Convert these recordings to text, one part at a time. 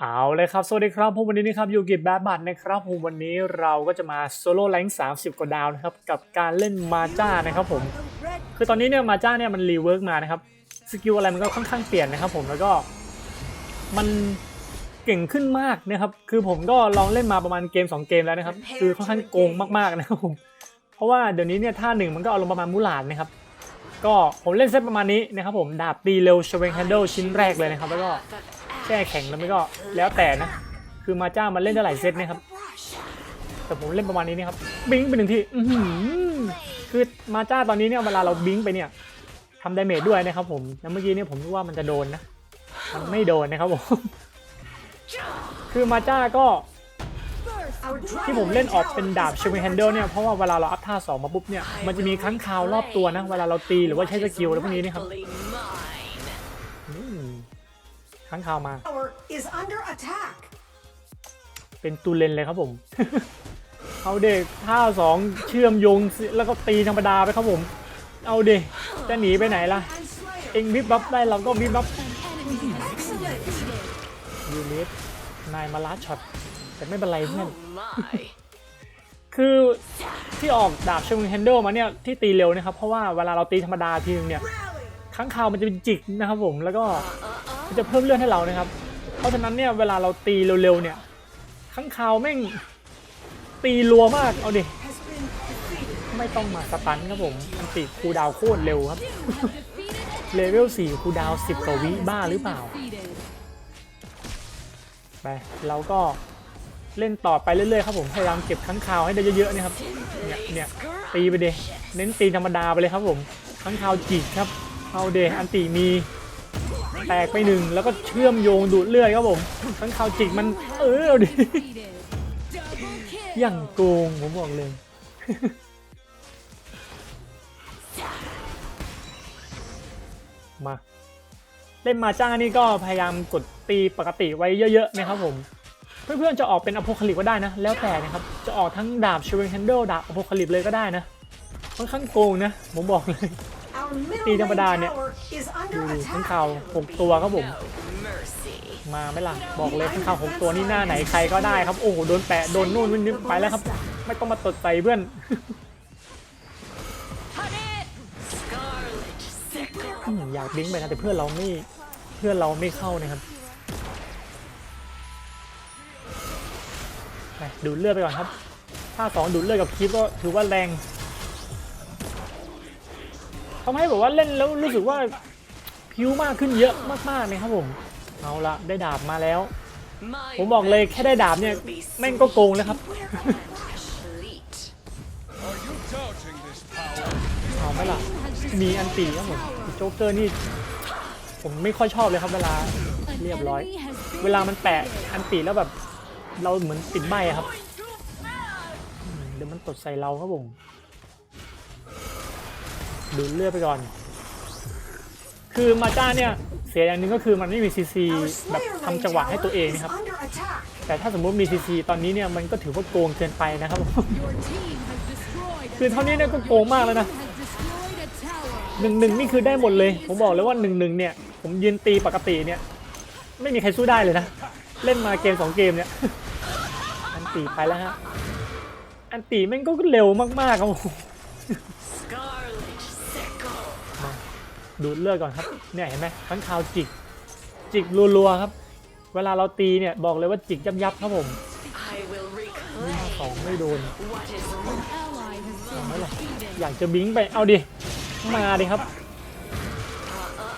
เอาเลยครับ สวัสดีครับผมวันนี้นะครับอยู่กับแบดบัตนะครับผมวันนี้เราก็จะมาโซโล่แรงค์30กว่าดาวนะครับกับการเล่นมาจ้านะครับผม คือตอนนี้เนี่ยมาจ้าเนี่ยมันรีเวิร์กมานะครับสกิลอะไรมันก็ค่อนข้างเปลี่ยนนะครับผมแล้วก็มันเก่งขึ้นมากนะครับ คือผมก็ลองเล่นมาประมาณเกม 2 เกมแล้วนะครับ คือค่อนข้างโกงมากๆนะครับผม เพราะว่าเดี๋ยวนี้เนี่ยท่าหนึ่งมันก็เอาลงประมาณมูหลานนะครับ ก็ผมเล่นเซตประมาณนี้นะครับผมดาบตีเร็วชเวงแฮนเดิลชิ้นแรกเลยนะครับ แล้วก็ แช่แข็งแล้วไม่ก็แล้วแต่นะ คือมาจ้ามันเล่นได้หลายเซตนะครับ แต่ผมเล่นประมาณนี้นะครับ บิงไปหนึ่งทีคือมาจ้าตอนนี้เนี่ยเวลาเราบิงไปเนี่ยทำดาเมจด้วยนะครับผม แล้วเมื่อกี้เนี่ยผมนึกว่ามันจะโดนนะ มันไม่โดนนะครับผม คือมาจ้าก็ ที่ผมเล่นออกเป็นดาบชิวแฮนเดิลเนี่ยเพราะว่าเวลาเราอัพท่าสองมาปุ๊บเนี่ยมันจะมีค้างคาวรอบตัวนะ เวลาเราตีหรือว่าใช้สกิลอะไรพวกนี้นี่ครับ ค้างคาวมา tower is under attack. เป็นตูเลนเลยครับผม เอาเด็กท่าสองเชื่อมโยงสิแล้วก็ตีธรรมดาไปครับผม เอาเด็กจะหนีไปไหนล่ะ And Slayer. เองวิบบัฟได้เราก็วิบบัฟ Excellent. ยูนิตนายมาลัดช็อต แต่ไม่เป็นไรเพื่อน my. คือที่ออกดาบเชงแฮนเดิลมาเนี่ย ที่ตีเร็วนะครับ เพราะว่าเวลาเราตีธรรมดาทีนึงเนี่ย Rally. ค้างคาวมันจะเป็นจิกนะครับผมแล้วก็ มันจะเพิ่มเลือดให้เรานะครับ เพราะฉะนั้นเนี่ยเวลาเราตีเร็วๆเนี่ยค้างคาวแม่งตีรัวมากเอาดิไม่ต้องมาสตันครับผมอันติคูดาวโคตรเร็วครับ เลเวล4คูดาว10กว่าวิบ้าหรือเปล่าไปเราก็เล่นต่อไปเรื่อยๆครับผมพยายามเก็บค้างคาวให้ได้เยอะๆนะครับเนี่ยเนี่ยตีไปเดเน้นตีธรรมดาไปเลยครับผมค้างคาวจิกครับเอาเดอันติมี แตกไปหนึ่งแล้วก็เชื่อมโยงดูดเลือดครับผมค้างคาวจิกมันเออดิอย่างโกงผมบอกเลยมาเล่นมาจ้านี่ก็พยายามกดตีปกติไว้เยอะๆนะครับผม เพื่อนๆจะออกเป็นอโพคาลิปก็ได้นะ แล้วแต่นะครับ จะออกทั้งดาบชิวเวนแฮนเดิลดาบอโพคาลิปเลยก็ได้นะค่อนข้างโกงนะ ผมบอกเลย Our middle Đi lane ธรรมดาเนี่ย tower is ดู under ดิข้าง attack. ข่าวหกตัวครับผม Mercy. มาไหมล่ะ บอกเลยข้างข่าวหกตัวนี่หน้าไหนใครก็ได้ครับ โอ้โห โดนแปะ โดนนู่นนู่นนี่ไปแล้วครับ ไม่ต้องมาตดใจเพื่อน Scarlet sickle. อืมอยากบิงไปนะแต่เพื่อนเราไม่เพื่อนเราไม่เข้านะครับไปดูดเลือดไปก่อนครับถ้าสองดูดเลือดกับคลิปก็ถือว่าแรง ทำให้แบบว่าเล่นแล้วรู้สึกว่าพิ้วมากขึ้นเยอะมากๆเลยครับผม เอาละได้ดาบมาแล้ว My ผมบอกเลยแค่ได้ดาบเนี่ยแม่งก็โกงแล้วครับ fleet. Are you doubting this power? เอาไหมล่ะมีอันตีครับผมโจ๊กเกอร์นี่ผมไม่ค่อยชอบเลยครับเวลาเรียบร้อย เวลามันแปะอันตีแล้วแบบเราเหมือนติดใบอะครับอืมเดี๋ยวมันตดใส่เราครับผม ดูดเลือดไปก่อน คือมาจ้าเนี่ยเสียอย่างหนึ่งก็คือมันไม่มีซีซีแบบทำจังหวะให้ตัวเองนะครับ แต่ถ้าสมมติมีซีซีตอนนี้เนี่ยมันก็ถือว่าโกงเกินไปนะครับ คือเท่านี้เนี่ยก็โกงมากแล้วนะหนึ่งหนึ่งนี่คือได้หมดเลย ผมบอกเลยว่าหนึ่งหนึ่งเนี่ย ผมยืนตีปกติเนี่ย ไม่มีใครสู้ได้เลยนะ เล่นมาเกมสองเกมเนี่ย อันตีไปแล้วฮะ อันตีแม่งก็เร็วมากๆครับผม ดูดเลือดก่อนครับเนี่ยเห็นไหมทั้งคาวจิกจิกรัวๆครับ เวลาเราตีเนี่ยบอกเลยว่าจิกยับยับครับผมสองไม่โดน what is เอาไมล่ะอยากจะบิงไปเอาดิมาดิครับ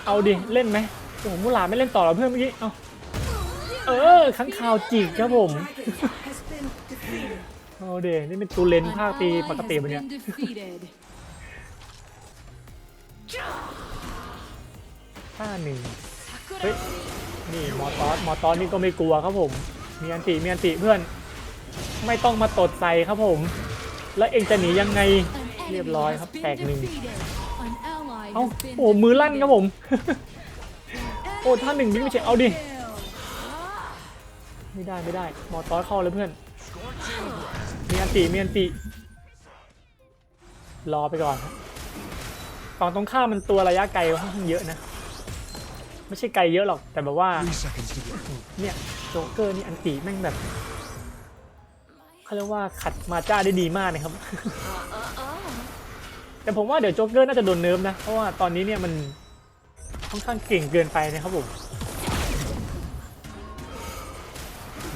เอาดิเล่นไหมโอ้โหมูลาไม่เล่นต่อเหรอเพื่อนเมื่อกี้เอาเออข้างคาวจิกครับผมเอาเดนี่เป็นตูเลนภาคตีปกติปะเนี่ย ห้าหนึ่งเฮ้ยนี่มอตอสมอตอสนี่ก็ไม่กลัวครับผม มีอันติมีอันติเพื่อน ไม่ต้องมาตดใส่ครับผม แล้วเองจะหนียังไงเรียบร้อยครับแตกหนึ่งเอ้าโอ้มือลั่นครับผม โอ้ท่าหนึ่งบิ๊กไม่ใช่เอาดิไม่ได้ไม่ได้มอตอสเข้าเลยเพื่อนมีอันติมีอันติรอไปก่อนครับฝั่งตรงข้ามมันตัวระยะไกลค่อนข้างเยอะนะ ไม่ใช่ไกลเยอะหรอกแต่แบบว่า Three seconds to go. เนี่ยโจ๊กเกอร์นี่อันติแม่งแบบเขาเรียกว่าขัดมาจ้าได้ดีมากนะครับ แต่ผมว่าเดี๋ยวโจ๊กเกอร์น่าจะโดนเนิร์ฟนะ เพราะว่าตอนนี้เนี่ยมันค่อนข้างเก่งเกินไปนะครับผม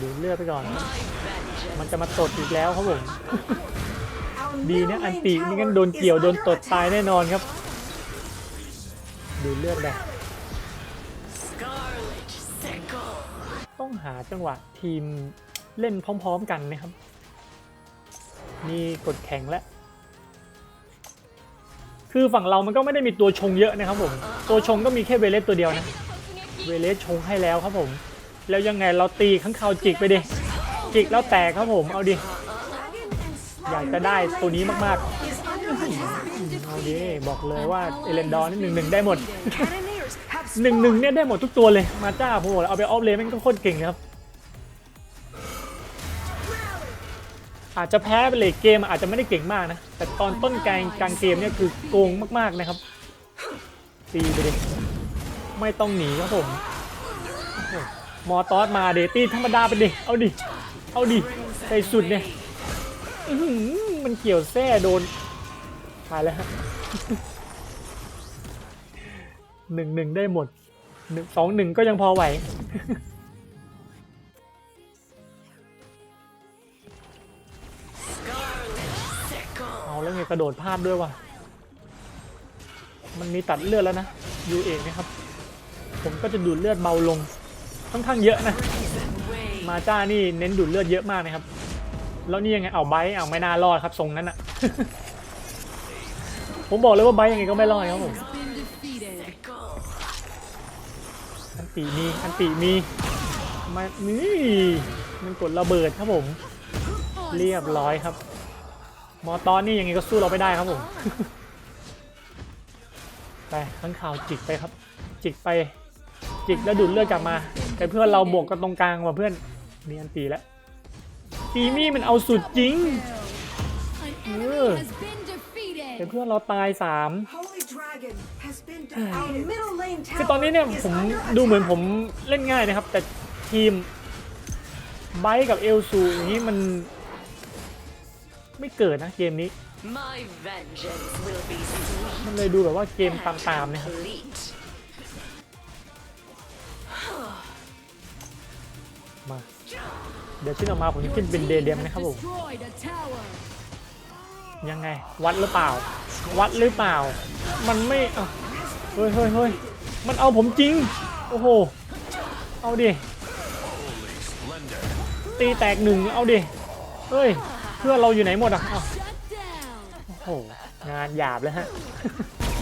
ดูเลือดไปก่อน My vengeance. มันจะมาตดอีกแล้วครับผม Our ดี middle นะอัน lane ติไม่งั้น tower โดน is เกี่ยวโดน under ตดตาย attack. แน่นอนครับ ดูเลือดไป Scarlet ต้องหาจังหวะทีมเล่นพร้อม ๆ กันนะครับมีกดแข่งแล้ว คือฝั่งเรามันก็ไม่ได้มีตัวชงเยอะนะครับผม ตัวชงก็มีแค่เวเลสตัวเดียวนะ เวเลสชงให้แล้วครับผม แล้วยังไงเราตีข้างคาวจิกไปดิ จิกแล้วแตกครับผม เอาดิ อยากจะได้ตัวนี้มากๆ เอาดิ บอกเลยว่าเอเลนดอร์นี่หนึ่งหนึ่งได้หมด หนึ่งหนึ่งเนี่ยได้หมดทุกตัวเลย มาจ้าผมบอกเอาไปออฟเลนม่งก็โคตรเก่งนะครับ อาจจะแพ้ไปเลยเกมอาจจะไม่ได้เก่งมากนะ แต่ตอนต้นกลางกลางเกมเนี่ยคือโกงมากๆนะครับตีไปดิไม่ต้องหนีครับผมมอตอสมาเดตี้ธรรมดาไปดิ เอาดิ เอาดิใส่สุดเนี่ยมันเกี่ยวแส้โดนตายแล้วฮะ หนึ่งหนึ่งได้หมดหนึ่งสองหนึ่งก็ยังพอไหว เอาแล้วไงกระโดดพลาดด้วยว่ะ มันมีตัดเลือดแล้วนะยูเองนะครับ ผมก็จะดูดเลือดเบาลงค่อนข้างเยอะนะ มาจ้านี่เน้นดูดเลือดเยอะมากนะครับ แล้วนี่ยังไงเอาไบร์เอาไม่น่ารอดครับทรงนั้นอะผมบอกเลยว่าไบร์ยังไงก็ไม่รอดครับผม อันตีมี อันตีมีมานี่มันกดระเบิดครับผม เรียบร้อยครับ มอตอนนี่ยังไงก็สู้เราไม่ได้ครับผม ไปข้างข่าวจิกไปครับ จิกไป จิกแล้วดูดเลือดกลับมา แต่เพื่อนเราบวกกันตรงกลางว่ะเพื่อนมีอันตีแล้วตีมี่มันเอาสุดจริง An enemy Ugh. has been แต่เพื่อนเราตายสาม คือตอนนี้เนี่ยผมดูเหมือนผมเล่นง่ายนะครับ แต่ทีมไบร์กับเอลซูอย่างนี้มัน ไม่เกิดนะเกมนี้ มันเลยดูแบบว่าเกมตามๆนะครับมา เดี๋ยวชิ้นออกมาผมจะขึ้นเป็นเดเดมนะครับผมยังไง วัดหรือเปล่า วัดหรือเปล่า มันไม่ เอาเฮ้ยเฮ้ยเฮ้ยมันเอาผมจริง โอ้โห เอาดิ ตีแตกหนึ่งเอาดิ เฮ้ย เพื่อนเราอยู่ไหนหมดอะอ้าว Shut down. โอ้โห งานหยาบเลยฮะ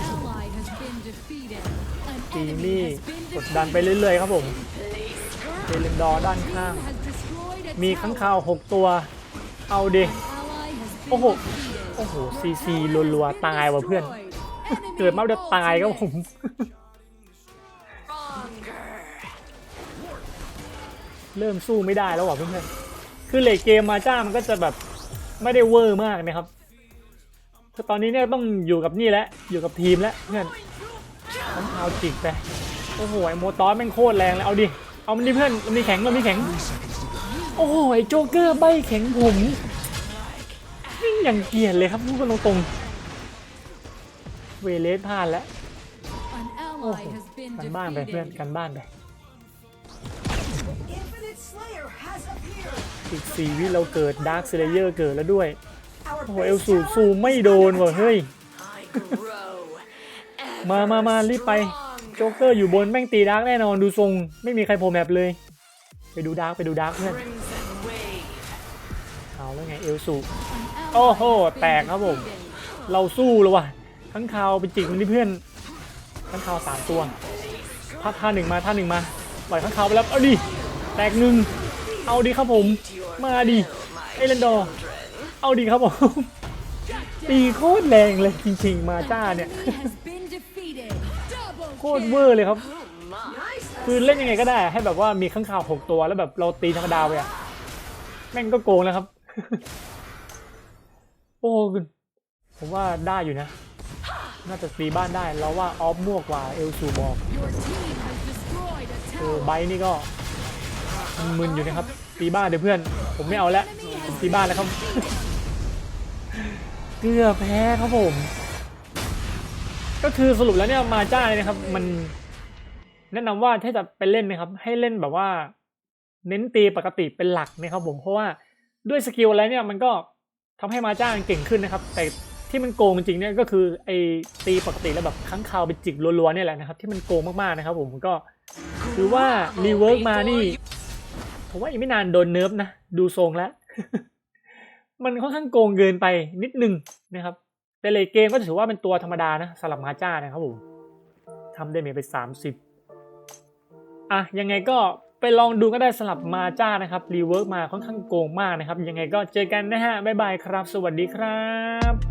Ally has been defeated. An ตี enemy มี่ has been กดดันไป defeated. เรื่อยๆครับผมเดลินดอร์ด้านข้าง Team has destroyed a มีข้าง tower. คาว6ตัว เอาดิ Ally has been โอ้โห defeated. โอ้โห ซีซีรัวๆ ตายว่ะเพื่อน Enemy เกิดมาจะตายครับผม Stronger. เริ่มสู้ไม่ได้แล้วว่ะเพื่อนๆคือเลทเกมมาจ้ามันก็จะแบบไม่ได้เวอร์มากนะครับคือตอนนี้เนี่ยต้องอยู่กับนี่แหละอยู่กับทีมแล้วเพื่อนต้องเอาจิกไปโอ้โหไอโมตอสแม่งโคตรแรงเลยเอาดิเอามันดิเพื่อนมันมีแข็งมันมีแข็งโอ้โหไอโจ๊กเกอร์ใบแข็งผมนี่อย่างเกลียดเลยครับพูดกันตรงๆ เวเลสพลาดแล้ว An โอ้โห ally has been กันบ้านไปเพื่อน defeated. กันบ้านไป Infinite Slayer has appeared. อีกสี่วิเราเกิดดาร์คเซเลเยอร์เกิดแล้วด้วย Our โอ้โห base เอลสู tower ซูไม่โดนว่ะเฮ้ย I grow. มามามารีบไปโจ๊กเกอร์อยู่บนแม่งตีดาร์กแน่นอนดูทรงไม่มีใครโผล่แมปเลย ไปดูดาร์กไปดูดาร์กเพื่อน Crimson wave. เอาแล้วไงเอลสู An ally โอ้โห has been แตกครับผม defeated. เราสู้แล้วว่ะ ทั้งคาวไปจิกมันที่เพื่อนทั้งคาวสามตัวพัดท่าหนึ่งมาท่าหนึ่งมาปล่อยข้างคาวไปแล้วเอาดิแตกหนึ่งเอาดิครับผม มาดิเอเลนดอร์เอาดิครับผมตีโคตรแรงเลยจริงๆมาจ้าเนี่ยโคตรเวอร์เลยครับ คือเล่นยังไงก็ได้ ให้แบบว่ามีข้างข่าวหกตัวแล้วแบบเราตีธรรมดาไปอะแม่งก็โกงแล้วครับ โอ้ผมว่าได้อยู่นะ น่าจะตีบ้านได้เราว่าออฟมั่วกว่าเอลซูบอก Your team has destroyed a เออ tower. ไบร์ทนี่ก็มันมึนอยู่นะครับตีบ้านเดี๋ยวเพื่อน ผมไม่เอาแล้วผมตีบ้านแล้วครับเกือบแพ้ครับผม ก็คือสรุปแล้วเนี่ยมาจ้าเนี่ยนะครับ มัน แนะนำว่าถ้าจะไปเล่นนะครับ ให้เล่นแบบว่า เน้นตีปกติเป็นหลักนะครับผมเพราะว่าด้วยสกิลอะไรเนี่ยมันก็ทำให้มาจ้ามันเก่งขึ้นนะครับ แต่ ที่มันโกงจริงเนี่ยก็คือไอตีปกติแล้วแบบค้างคาวไปจิกรัวๆเนี่ยแหละนะครับ ที่มันโกงมากๆนะครับ ผมก็ถือว่ารีเวิร์กมานี่ผมว่าอีกไม่นานโดนเนิร์ฟนะ ดูทรงแล้ว มันค่อนข้างโกงเกินไปนิดนึงนะครับ แต่เลทเกมก็ถือว่าเป็นตัวธรรมดานะสำหรับมาจ้านะครับผมทำได้เมไป 30 อะ ยังไงก็ไปลองดูก็ได้สลับมาจ้านะครับรีเวิร์กมาค่อนข้างโกงมากนะครับ ยังไงก็เจอกันนะฮะ บ๊ายบายครับ สวัสดีครับ